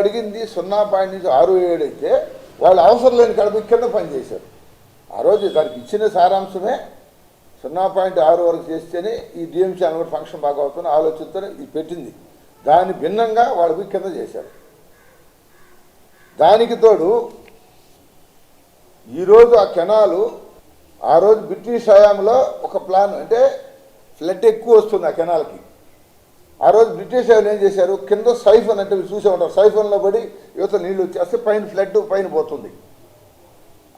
అడిగింది సున్నా పాయింట్ నుంచి ఆరు ఏడు అయితే వాళ్ళు అవసరం లేని కడప కింద పనిచేశారు ఆ రోజు దానికి ఇచ్చిన సారాంశమే సున్నా పాయింట్ ఆరు వరకు చేస్తేనే ఈ డిఎంసీ అనుకుంటే ఫంక్షన్ బాగా అవుతుంది ఆలోచనతో ఇది పెట్టింది. దాని భిన్నంగా వాళ్ళు కింద చేశారు. దానికి తోడు ఈరోజు ఆ కెనాలు ఆ రోజు బ్రిటిష్ హయాంలో ఒక ప్లాన్ అంటే ఫ్లడ్ ఎక్కువ వస్తుంది ఆ కెనాల్కి. ఆ రోజు బ్రిటిష్ వాళ్ళు ఏం చేశారు? కింద సైఫన్ అంటే మీరు చూసే ఉంటారు. సైఫన్లో పడి యువత నీళ్ళు వచ్చేస్తే పైన ఫ్లడ్ పైన పోతుంది.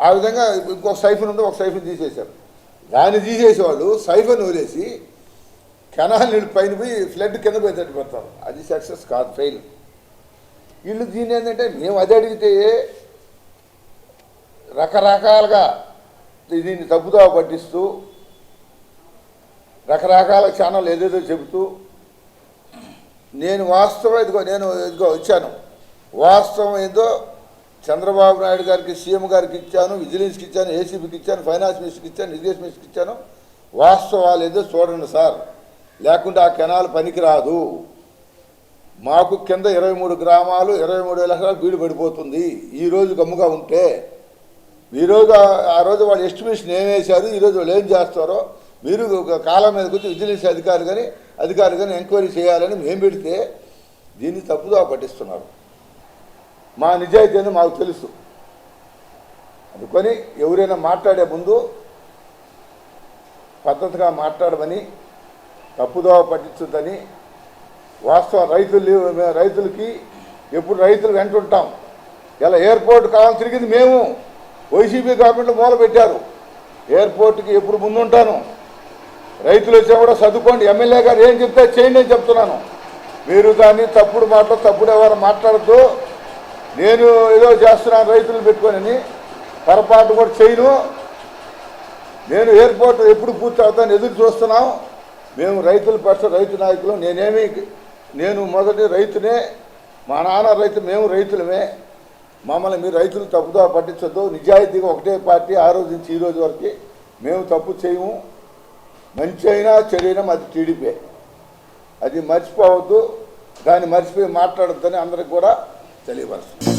ఆ విధంగా ఇంకొక సైఫన్ ఉంది ఒక సైఫన్ తీసేశారు. దాన్ని తీసేసేవాళ్ళు సైఫన్ వదిలేసి కెనాల్ నీళ్ళు పైన పోయి ఫ్లడ్ కింద పోయేటట్టు పెడతారు. అది సక్సెస్ కాదు ఫెయిల్. వీళ్ళు దీన్ని ఏంటంటే మేము అది అడిగితే రకరకాలుగా దీన్ని తప్పుదావ పట్టిస్తూ రకరకాల ఛానల్ ఏదేదో చెబుతూ నేను వాస్తవం ఇదిగో నేను ఇదిగో వచ్చాను వాస్తవం ఏదో చంద్రబాబు నాయుడు గారికి సీఎం గారికి ఇచ్చాను విజిలెన్స్కి ఇచ్చాను ఏసీబీకి ఇచ్చాను ఫైనాన్స్ మినిస్టర్కి ఇచ్చాను ఇరిగేషన్ మినిస్టర్కి ఇచ్చాను. వాస్తవాలు ఏదో చూడండి సార్. లేకుంటే ఆ కెనాల్ పనికిరాదు. మాకు కింద ఇరవై మూడు గ్రామాలు ఇరవై మూడు వేల ఎకరాలు బీడు పడిపోతుంది. ఈ రోజు గమ్ముగా ఉంటే ఈరోజు ఆ- రోజు వాళ్ళు ఎస్టిమేషన్ ఏం వేశారు ఈరోజు వాళ్ళు ఏం చేస్తారో మీరు ఒక కాలం మీద కూర్చొని విజిలెన్స్ అధికారులు కానీ అధికారి ఎంక్వైరీ చేయాలని మేము పెడితే దీన్ని తప్పుదో పట్టిస్తున్నారు. మా నిజాయితీ అని మాకు తెలుసు. అందుకొని ఎవరైనా మాట్లాడే ముందు పద్ధతిగా మాట్లాడమని తప్పుదోవ పట్టించుందని వాస్తవం రైతులు రైతులకి ఎప్పుడు రైతులు వెంటుంటాం. ఇలా ఎయిర్పోర్ట్ కావాలని తిరిగింది మేము. వైసీపీ గవర్నమెంట్ మూల పెట్టారు ఎయిర్పోర్ట్కి ఎప్పుడు ముందుంటాను. రైతులు వచ్చినా కూడా చదువుకోండి ఎమ్మెల్యే గారు ఏం చెప్తే చేయండి అని చెప్తున్నాను. మీరు దాన్ని తప్పుడు మాటలు తప్పుడు ఎవరు మాట్లాడద్దు. నేను ఏదో చేస్తున్నాను రైతులు పెట్టుకొని పొరపాటు కూడా చేయను. నేను ఎయిర్పోర్ట్ ఎప్పుడు పూర్తి అవుతాను ఎదురు చూస్తున్నాం. మేము రైతుల పక్ష రైతు నాయకులు. నేనేమి నేను మొదటి రైతునే. మా నాన్న రైతు మేము రైతులమే. మమ్మల్ని మీరు రైతులు తప్పుదో పట్టించొద్దు. నిజాయితీగా ఒకటే పార్టీ ఆ రోజు నుంచి ఈ రోజు వరకు. మేము తప్పు చేయము. మంచి అయినా చెడు అయినా మాది టీడీపీ అది మర్చిపోవద్దు దాన్ని మర్చిపోయి మాట్లాడద్దని అందరికి కూడా తెలియపరుస్తుంది